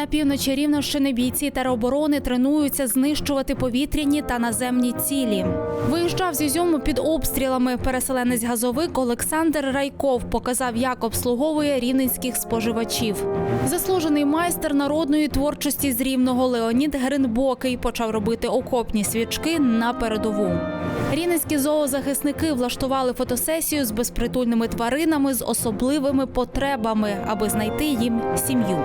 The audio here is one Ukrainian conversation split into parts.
На півночі Рівненщини бійці тероборони тренуються знищувати повітряні та наземні цілі. Виїжджав з Ізюму під обстрілами. Переселенець газовик Олександр Райков показав, як обслуговує рівненських споживачів. Заслужений майстер народної творчості з рівного Леонід Гринбокий почав робити окопні свічки на передову. Рівненські зоозахисники влаштували фотосесію з безпритульними тваринами з особливими потребами, аби знайти їм сім'ю.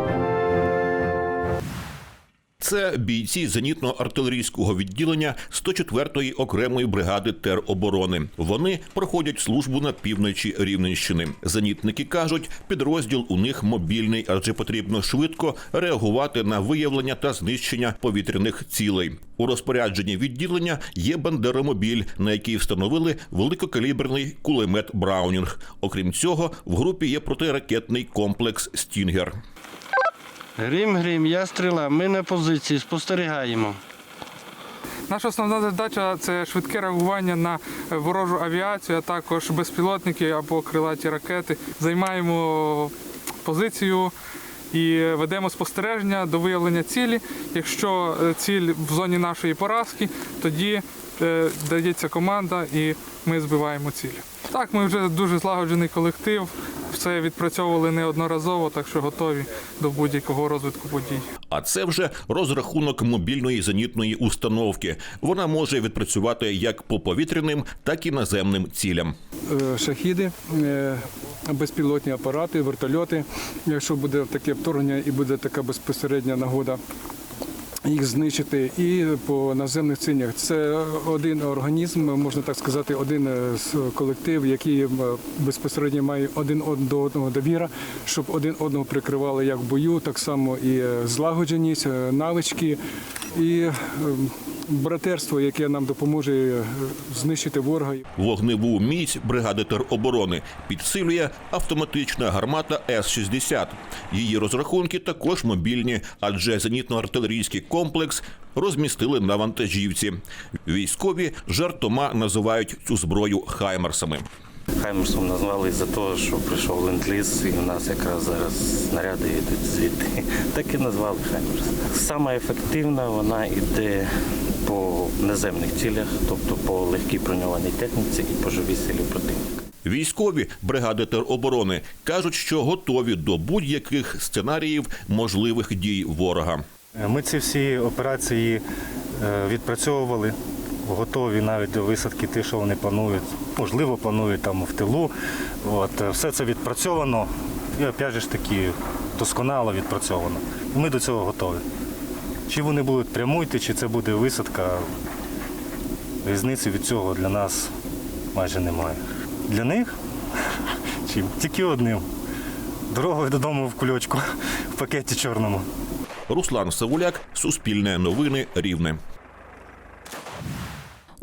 Це бійці зенітно-артилерійського відділення 104-ї окремої бригади тероборони. Вони проходять службу на півночі Рівненщини. Зенітники кажуть, підрозділ у них мобільний, адже потрібно швидко реагувати на виявлення та знищення повітряних цілей. У розпорядженні відділення є бандеромобіль, на який встановили великокаліберний кулемет Браунінг. Окрім цього, в групі є протиракетний комплекс Стінгер. Грім, грім, я стріла. Ми на позиції спостерігаємо. Наша основна задача це швидке реагування на ворожу авіацію, а також безпілотники або крилаті ракети. Займаємо позицію і ведемо спостереження до виявлення цілі. Якщо ціль в зоні нашої поразки, тоді дається команда і ми збиваємо цілі. Так, ми вже дуже злагоджений колектив, все відпрацьовували неодноразово, так що готові до будь-якого розвитку подій. А це вже розрахунок мобільної зенітної установки. Вона може відпрацювати як по повітряним, так і наземним цілям. е, шахіди, е, безпілотні апарати, вертольоти. Якщо буде таке вторгнення і буде така безпосередня нагода їх знищити. І по наземних цінях це один організм, можна так сказати, один е, колектив, який е, безпосередньо має один од- до одного довіра, щоб один одного прикривали як в бою, так само і е, злагодженість, навички і братерство, яке нам допоможе е, знищити ворога. Вогневу міць бригади тероборони підсилює автоматична гармата С-60. Її розрахунки також мобільні, адже зенітно-артилерійський комплекс розмістили на вантажівці. Військові жартома називають цю зброю хаймерсами. Хаймерсом назвали за те, що прийшов ленд-ліз, і в нас якраз зараз снаряди йдуть звідти. Так і назвали Хаймерс. Саме ефективна вона йде по наземних цілях, тобто по легкій броньованій техніці і по живій силі противника. Військові бригади тероборони кажуть, що готові до будь-яких сценаріїв можливих дій ворога. Ми ці всі операції е, відпрацьовували, готові навіть до висадки, ті, що вони планують, можливо, планують там в тилу. От, е, все це відпрацьовано і опять же ж таки досконало відпрацьовано. Ми до цього готові. Чи вони будуть пряму йти, чи це буде висадка, різниці від цього для нас майже немає. Для них чим? Тільки одним. Дорогою додому в кульочку в пакеті чорному. Руслан Савуляк, Суспільне новини, Рівне.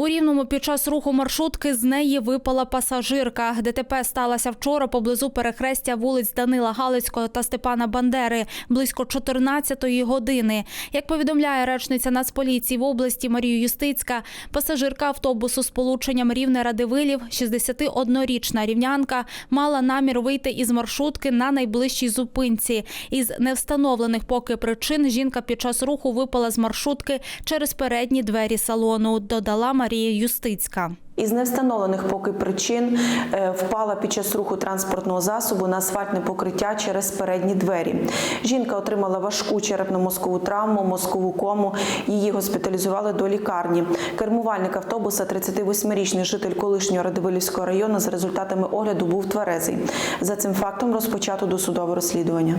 У Рівному під час руху маршрутки з неї випала пасажирка. ДТП сталося вчора поблизу перехрестя вулиць Данила Галицького та Степана Бандери близько 14-ї години. Як повідомляє речниця Нацполіції в області Марія Юстицька, пасажирка автобусу з полученням рівне Радивилів, 61-річна рівнянка, мала намір вийти із маршрутки на найближчій зупинці. Із невстановлених поки причин жінка під час руху випала з маршрутки через передні двері салону. Додала Марія Юстицька. Із невстановлених поки причин е, впала під час руху транспортного засобу на асфальтне покриття через передні двері. Жінка отримала важку черепно-мозкову травму, мозкову кому. Її госпіталізували до лікарні. Кермувальник автобуса, 38-річний житель колишнього Радивилівського району, за результатами огляду був тверезий. За цим фактом розпочато досудове розслідування.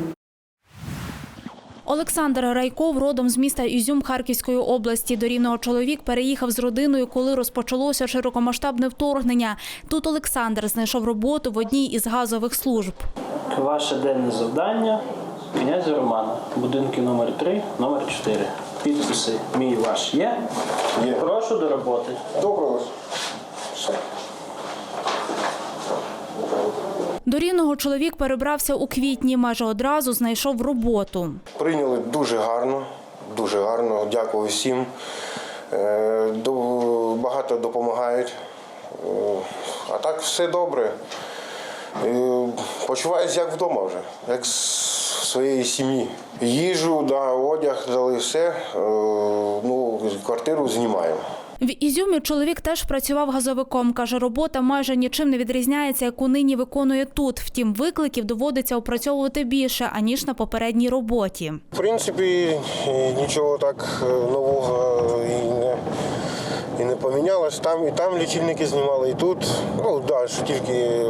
Олександр Райков родом з міста Ізюм Харківської області. До рівного чоловік переїхав з родиною, коли розпочалося широкомасштабне вторгнення. Тут Олександр знайшов роботу в одній із газових служб. Ваше денне завдання князя Романа. Будинки номер 3, номер 4. Підписи мій ваш є. Є. Прошу до роботи. Доброго. Все. До рівного чоловік перебрався у квітні. Майже одразу знайшов роботу. Прийняли дуже гарно, дуже гарно. Дякую всім. Е, Багато допомагають. Е, А так все добре. Е, Почуваюся як вдома вже, як з своєї сім'ї. Їжу, да, одяг дали все. Ну, квартиру знімаємо. В Ізюмі чоловік теж працював газовиком. Каже, робота майже нічим не відрізняється, яку нині виконує тут. Втім, викликів доводиться опрацьовувати більше аніж на попередній роботі. В принципі, нічого так е, нового і не, і не помінялось. Там і там лічильники знімали, і тут. Ну, да, що тільки е,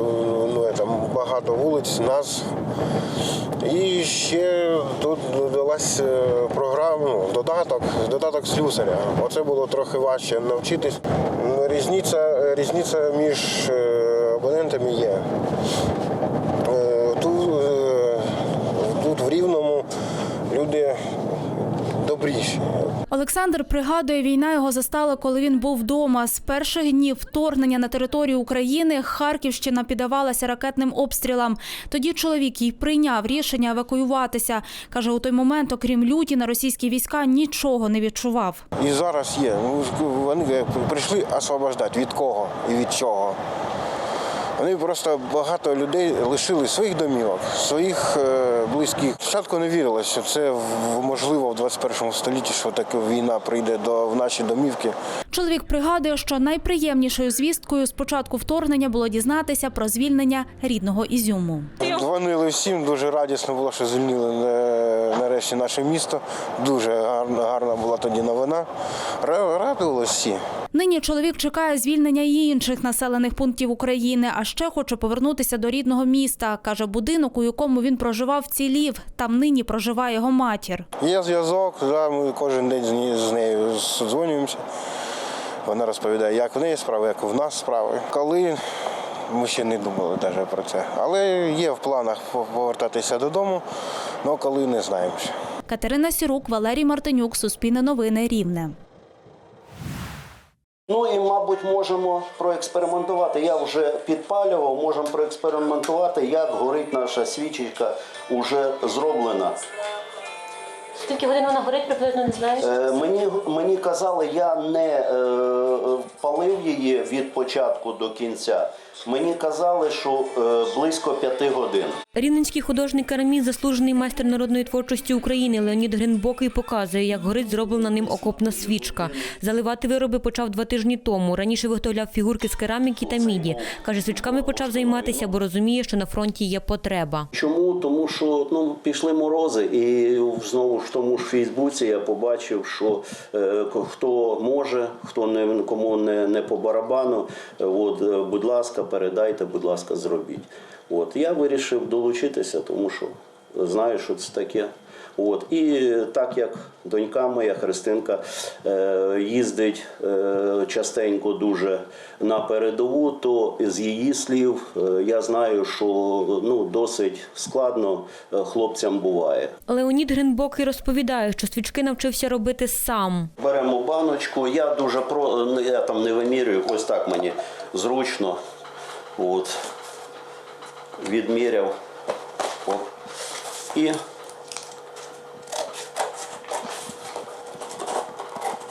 ну, е, там багато вулиць, нас. І ще тут додалась програма, додаток, додаток слюсаря. Оце було трохи важче навчитись. Ну, Різниця, різниця між е, абонентами є. Е, Тут, е, тут в Рівному люди добріші. Олександр пригадує, війна його застала, коли він був вдома. З перших днів вторгнення на територію України Харківщина піддавалася ракетним обстрілам. Тоді чоловік й прийняв рішення евакуюватися. Каже, у той момент, окрім люті, на російські війська нічого не відчував. І зараз є. Ну, Вони прийшли освобождати від кого і від чого. Вони просто багато людей лишили своїх домівок, своїх е, близьких. Спочатку не вірилося, що це можливо в 21 столітті, що така війна прийде до в наші домівки. Чоловік пригадує, що найприємнішою звісткою з початку вторгнення було дізнатися про звільнення рідного Ізюму. Дзвонили всім, дуже радісно було, що звільнили е, нарешті наше місто. Дуже гарна, гарна була тоді новина. Радували всі. Нині чоловік чекає звільнення й інших населених пунктів України, а ще хоче повернутися до рідного міста. Каже, будинок, у якому він проживав, цілів. Там нині проживає його матір. Є зв'язок, да, ми кожен день з нею дзвонюємося. Вона розповідає, як в неї справи, як в нас справи. Коли ми ще не думали навіть про це. Але є в планах повертатися додому, але коли не знаємо. ще. Катерина Сірук, Валерій Мартинюк, Суспільне новини, Рівне. Ну і, мабуть, можемо проекспериментувати. Я вже підпалював, можемо проекспериментувати, як горить наша свічечка, уже зроблена. Скільки годин вона горить, приблизно не знаєш? Е, мені, мені казали, я не е, палив її від початку до кінця. Мені казали, що е, близько п'яти годин. Рівненський художник кераміст, заслужений майстер народної творчості України Леонід Гринбокий показує, як горить зроблена ним окопна свічка. Заливати вироби почав два тижні тому. Раніше виготовляв фігурки з кераміки та міді. Каже, свічками почав займатися, бо розуміє, що на фронті є потреба. Чому? Тому що ну, пішли морози, і знову ж в тому ж Фейсбуці я побачив, що е, хто може, хто не кому не, не по барабану, от, е, будь ласка, передайте, будь ласка, зробіть. От я вирішив долучитися, тому що знаю, що це таке. От і так як донька моя Христинка е, їздить е, частенько дуже на передову, то з її слів е, я знаю, що ну досить складно хлопцям буває. Леонід Гринбокий розповідає, що свічки навчився робити сам. Беремо баночку, я дуже про ну, я там не вимірюю, ось так мені зручно. От відміряв. О. І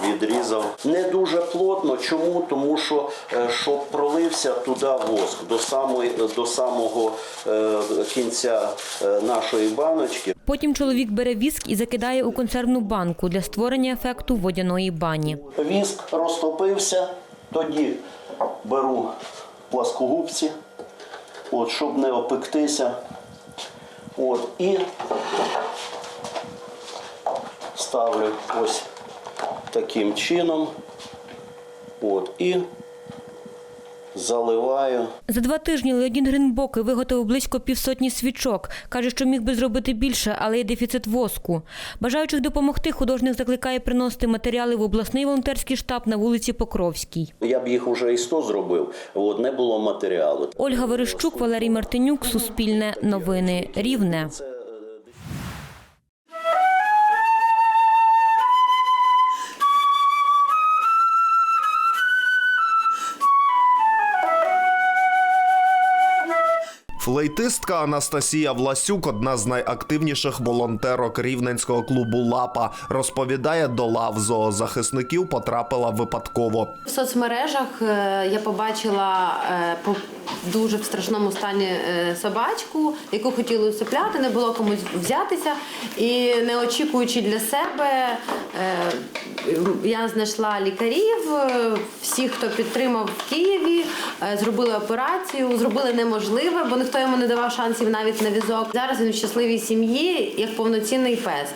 відрізав. Не дуже плотно. Чому? Тому що е, щоб пролився туди воск до самої до самого е, кінця е, нашої баночки. Потім чоловік бере віск і закидає у консервну банку для створення ефекту водяної бані. Віск розтопився, тоді беру пласкогубці, от, щоб не опектися. От, і ставлю ось таким чином. От, і заливаю. За два тижні Леонід Гринбокий виготовив близько півсотні свічок. Каже, що міг би зробити більше, але є дефіцит воску. Бажаючих допомогти художник закликає приносити матеріали в обласний волонтерський штаб на вулиці Покровській. Я б їх уже і 100 зробив, от, не було матеріалу. Ольга Верещук, Валерій Мартинюк, Суспільне новини, Рівне. Флейтистка Анастасія Власюк, одна з найактивніших волонтерок рівненського клубу Лапа, розповідає, до лав зоозахисників потрапила випадково. В соцмережах е, я побачила е, по дуже в страшному стані е, собачку, яку хотіли усипляти, не було комусь взятися. І не очікуючи для себе, я знайшла лікарів, всіх, хто підтримав в Києві, зробили операцію, зробили неможливе, бо ніхто не давав шансів навіть на візок. Зараз він в щасливій сім'ї як повноцінний пес.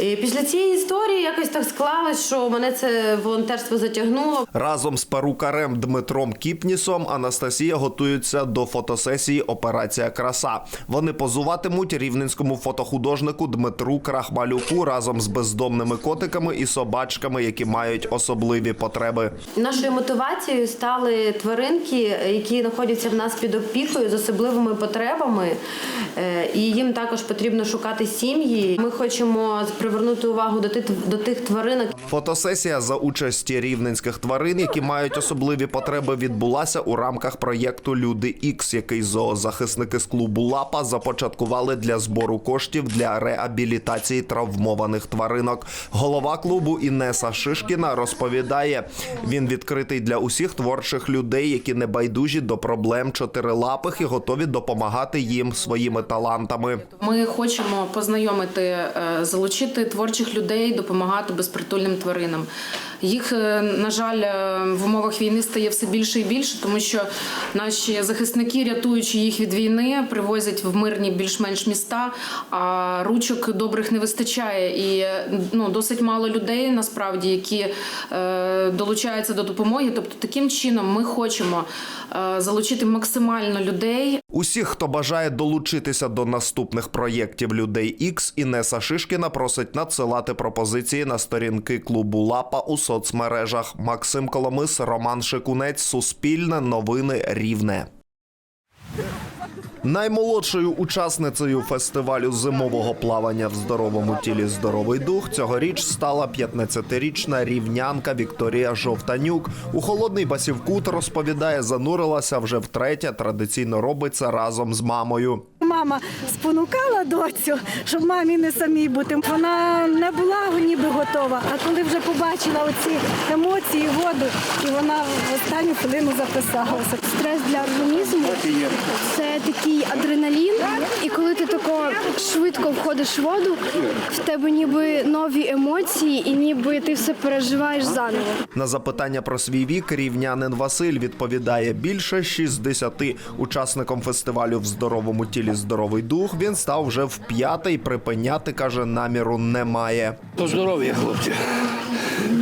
І після цієї історії якось так склалось, що мене це волонтерство затягнуло. Разом з перукарем Дмитром Кіпнісом Анастасія готується до фотосесії Операція Краса. Вони позуватимуть рівненському фотохудожнику Дмитру Крахмалюку разом з бездомними котиками і собачками, які мають особливі потреби. Нашою мотивацією стали тваринки, які знаходяться в нас під опікою з особливими потребами, Е, і їм також потрібно шукати сім'ї. Ми хочемо привернути увагу до тих до тих тваринок. Фотосесія за участі рівненських тварин, які мають особливі потреби, відбулася у рамках проєкту Люди Ікс, який зоозахисники з клубу Лапа започаткували для збору коштів для реабілітації травмованих тваринок. Голова клубу Інеса Шишкіна розповідає, він відкритий для усіх творчих людей, які не байдужі до проблем чотирилапих і готові допомагати їм своїми талантами. Ми хочемо познайомити, е, залучити творчих людей, допомагати безпритульним тваринам. Їх, е, на жаль, е, в умовах війни стає все більше і більше, тому що наші захисники, рятуючи їх від війни, привозять в мирні більш-менш міста, а ручок добрих не вистачає. І е, ну, досить мало людей насправді, які е, долучаються до допомоги. Тобто, таким чином ми хочемо е, залучити максимально людей, Усіх, хто бажає долучитися до наступних проєктів Людей Ікс, Інеса Шишкіна просить надсилати пропозиції на сторінки клубу Лапа у соцмережах. Максим Коломис, Роман Шикунець, Суспільне, Новини Рівне. Наймолодшою учасницею фестивалю зимового плавання в здоровому тілі здоровий дух цьогоріч стала 15-річна рівнянка Вікторія Жовтанюк. У холодний басівкут розповідає, занурилася вже втретє. Традиційно робить це разом з мамою. Мама спонукала доцю, щоб мамі не самій бути. Вона не була ніби готова, а коли вже побачила оці емоції, воду, і вона в останню хвилину записалася. Стрес для організму це такий адреналін, і коли ти тако швидко входиш в воду, в тебе ніби нові емоції, і ніби ти все переживаєш заново. На запитання про свій вік рівнянин Василь відповідає більше 60. Учасником фестивалю в здоровому тілі здоровий дух він став вже в п'ятий. Припиняти каже, наміру немає. То здоров'я, хлопці.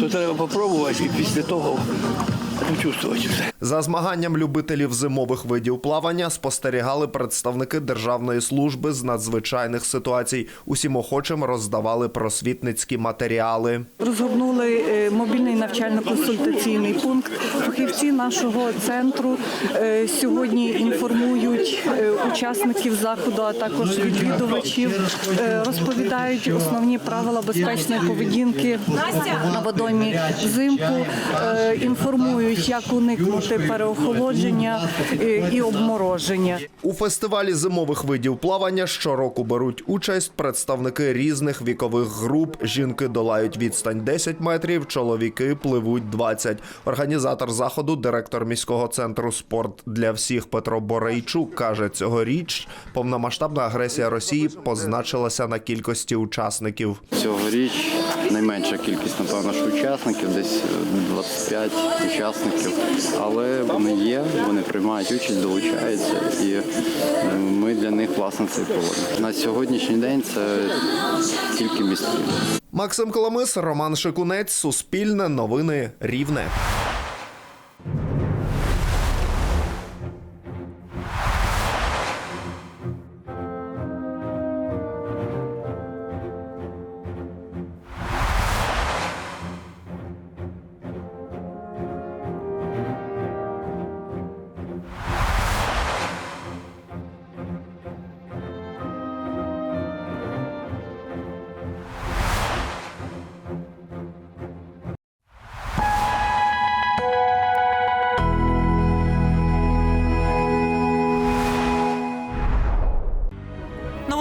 То треба попробувати і після того. За змаганням любителів зимових видів плавання спостерігали представники Державної служби з надзвичайних ситуацій. Усім охочим роздавали просвітницькі матеріали. Розгорнули е, мобільний навчально-консультаційний пункт. Фахівці нашого центру е, сьогодні інформують е, учасників заходу, а також відвідувачів, розповідають основні правила безпечної поведінки на водоймі взимку, е, інформують, як уникнути переохолодження і обмороження. У фестивалі зимових видів плавання щороку беруть участь представники різних вікових груп. Жінки долають відстань 10 метрів, чоловіки пливуть 20. Організатор заходу, директор міського центру спорт для всіх Петро Борейчук каже, цьогоріч повномасштабна агресія Росії позначилася на кількості учасників. Цьогоріч найменша кількість, напевно, що учасників, десь 25 учасників. Але вони є, вони приймають участь, долучаються, і е, ми для них власне це проводимо. На сьогоднішній день це тільки міські. Максим Коломис, Роман Шикунець, Суспільне, Новини Рівне.